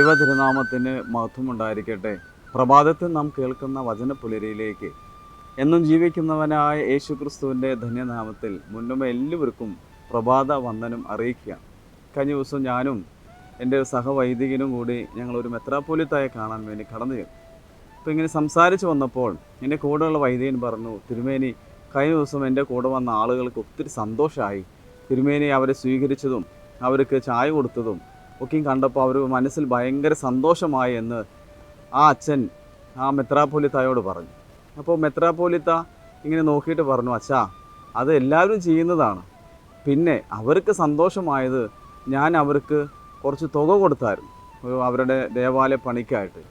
ദൈവ തിരുനാമത്തിന് മഹത്വമുണ്ടായിരിക്കട്ടെ. പ്രഭാതത്തിൽ നാം കേൾക്കുന്ന വചനപ്പുലരിയിലേക്ക്. എന്നും ജീവിക്കുന്നവനായ യേശു ക്രിസ്തുവിന്റെ ധന്യനാമത്തിൽ മുന്നുമ എല്ലാവർക്കും പ്രഭാത വന്ദനം അറിയിക്കുക. കഴിഞ്ഞ ദിവസം ഞാനും എന്റെ സഹവൈദികനും കൂടി ഞങ്ങൾ ഒരു മെത്രാപ്പോലിത്തായെ കാണാൻ വേണ്ടി കടന്നു ചെന്നു. അപ്പോൾ ഇങ്ങനെ സംസാരിച്ച് വന്നപ്പോൾ എന്റെ കൂടെയുള്ള വൈദികൻ പറഞ്ഞു തിരുമേനി കഴിഞ്ഞ ദിവസം എന്റെ കൂടെ വന്ന ആളുകൾക്ക് ഒത്തിരി സന്തോഷമായി. തിരുമേനി അവരെ സ്വീകരിച്ചതും അവർക്ക് ചായ കൊടുത്തതും ഒക്കെയും കണ്ടപ്പോൾ അവർ മനസ്സിൽ ഭയങ്കര സന്തോഷമായി എന്ന് ആ അച്ഛൻ ആ മെത്രാപ്പോലിത്തായോട് പറഞ്ഞു. അപ്പോൾ മെത്രാപ്പോലിത്ത ഇങ്ങനെ നോക്കിയിട്ട് പറഞ്ഞു അച്ഛാ അത് എല്ലാവരും ചെയ്യുന്നതാണ്. പിന്നെ അവർക്ക് സന്തോഷമായത് ഞാൻ അവർക്ക് കുറച്ച് തുക കൊടുത്തായിരുന്നു അവരുടെ ദേവാലയ പണിക്കായിട്ട്.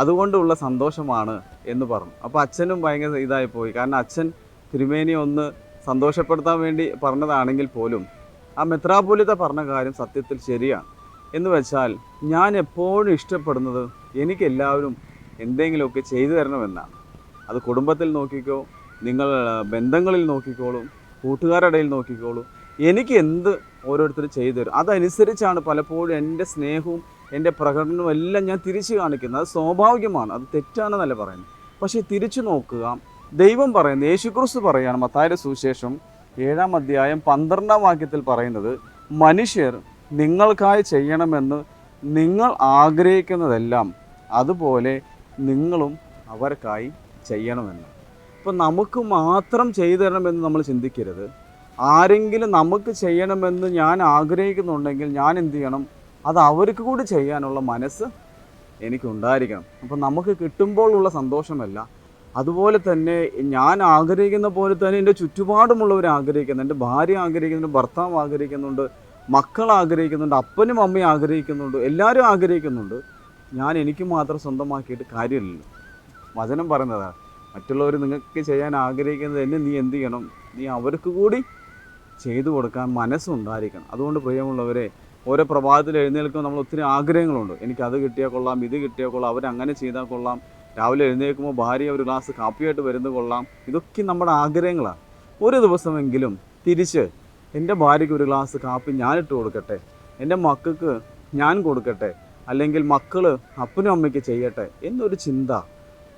അതുകൊണ്ടുള്ള സന്തോഷമാണ് എന്ന് പറഞ്ഞു. അപ്പോൾ അച്ഛനും ഭയങ്കര ഇതായി പോയി. കാരണം അച്ഛൻ തിരുമേനി ഒന്ന് സന്തോഷപ്പെടുത്താൻ വേണ്ടി പറഞ്ഞതാണെങ്കിൽ പോലും ആ മെത്രാപോലിത്ത പറഞ്ഞ കാര്യം സത്യത്തിൽ ശരിയാണ്. എന്ന് വെച്ചാൽ ഞാൻ എപ്പോഴും ഇഷ്ടപ്പെടുന്നത് എനിക്ക് എല്ലാവരും എന്തെങ്കിലുമൊക്കെ ചെയ്തു തരണമെന്നാണ്. അത് കുടുംബത്തിൽ നോക്കിക്കോ നിങ്ങൾ ബന്ധങ്ങളിൽ നോക്കിക്കോളും കൂട്ടുകാരുടെ ഇടയിൽ നോക്കിക്കോളൂ. എനിക്ക് എന്ത് ഓരോരുത്തർ ചെയ്തു തരും. അതനുസരിച്ചാണ് പലപ്പോഴും എന്റെ സ്നേഹവും എന്റെ പ്രകടനവും എല്ലാം ഞാൻ തിരിച്ചു കാണിക്കുന്നത്. അത് സ്വാഭാവികമാണ് അത് തെറ്റാണെന്നല്ല പറയുന്നത്. പക്ഷേ തിരിച്ചു നോക്കുക ദൈവം പറയുന്നത് യേശുക്രിസ്തു പറയുകയാണ് മത്തായുടെ സുവിശേഷം ഏഴാം അധ്യായം പന്ത്രണ്ടാം വാക്യത്തിൽ പറയുന്നത് മനുഷ്യർ നിങ്ങൾക്കായി ചെയ്യണമെന്ന് നിങ്ങൾ ആഗ്രഹിക്കുന്നതെല്ലാം അതുപോലെ നിങ്ങളും അവർക്കായി ചെയ്യണമെന്ന്. ഇപ്പം നമുക്ക് മാത്രം ചെയ്തു തരണമെന്ന് നമ്മൾ ചിന്തിക്കരുത്. ആരെങ്കിലും നമുക്ക് ചെയ്യണമെന്ന് ഞാൻ ആഗ്രഹിക്കുന്നുണ്ടെങ്കിൽ ഞാൻ എന്ത് ചെയ്യണം? അത് അവർക്ക് കൂടി ചെയ്യാനുള്ള മനസ്സ് എനിക്കുണ്ടായിരിക്കണം അപ്പം നമുക്ക് കിട്ടുമ്പോഴുള്ള സന്തോഷമല്ല. അതുപോലെ തന്നെ ഞാൻ ആഗ്രഹിക്കുന്ന പോലെ തന്നെ എന്റെ ചുറ്റുപാടുമുള്ളവർ ആഗ്രഹിക്കുന്നുണ്ട്. ഭാര്യ ആഗ്രഹിക്കുന്നുണ്ട്. ഭർത്താവ് ആഗ്രഹിക്കുന്നുണ്ട്. മക്കൾ ആഗ്രഹിക്കുന്നുണ്ട് അപ്പനും അമ്മയും ആഗ്രഹിക്കുന്നുണ്ട് എല്ലാവരും ആഗ്രഹിക്കുന്നുണ്ട്. ഞാൻ എനിക്ക് മാത്രം സ്വന്തമാക്കിയിട്ട് കാര്യമില്ല വചനം പറയുന്നതാണ് മറ്റുള്ളവർ നിങ്ങൾക്ക് ചെയ്യാൻ ആഗ്രഹിക്കുന്നത് എന്നെ നീ എന്ത് ചെയ്യണം? നീ അവർക്ക് കൂടി ചെയ്തു കൊടുക്കാൻ മനസ്സുണ്ടായിരിക്കണം. അതുകൊണ്ട് പ്രിയമുള്ളവരെ ഓരോ പ്രഭാതത്തിൽ എഴുന്നേൽക്കുമ്പോൾ നമ്മൾ ഒത്തിരി ആഗ്രഹങ്ങളുണ്ട്. എനിക്ക് അത് കിട്ടിയാൽ കൊള്ളാം ഇത് കിട്ടിയാൽ കൊള്ളാം അവരങ്ങനെ ചെയ്താൽ കൊള്ളാം. രാവിലെ എഴുന്നേൽക്കുമ്പോൾ ഭാര്യ ഒരു ഗ്ലാസ് കാപ്പിയായിട്ട് വരുന്നത് കൊള്ളാം. ഇതൊക്കെ നമ്മുടെ ആഗ്രഹങ്ങളാണ് ഒരു ദിവസമെങ്കിലും തിരിച്ച് എന്റെ ഭാര്യയ്ക്ക് ഒരു ഗ്ലാസ് കാപ്പി ഞാനിട്ട് കൊടുക്കട്ടെ. എന്റെ മക്കൾക്ക് ഞാൻ കൊടുക്കട്ടെ. അല്ലെങ്കിൽ മക്കൾ അപ്പനും അമ്മയ്ക്ക് ചെയ്യട്ടെ എന്നൊരു ചിന്ത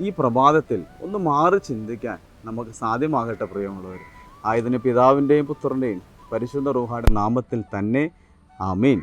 ഈ പ്രഭാതത്തിൽ ഒന്ന് മാറി ചിന്തിക്കാൻ നമുക്ക് സാധ്യമാകട്ടെ പ്രിയമുള്ളവർ ആയതിന് പിതാവിന്റെയും പുത്രന്റെയും പരിശുദ്ധ റൂഹായുടെ നാമത്തിൽ തന്നെ ആമീൻ.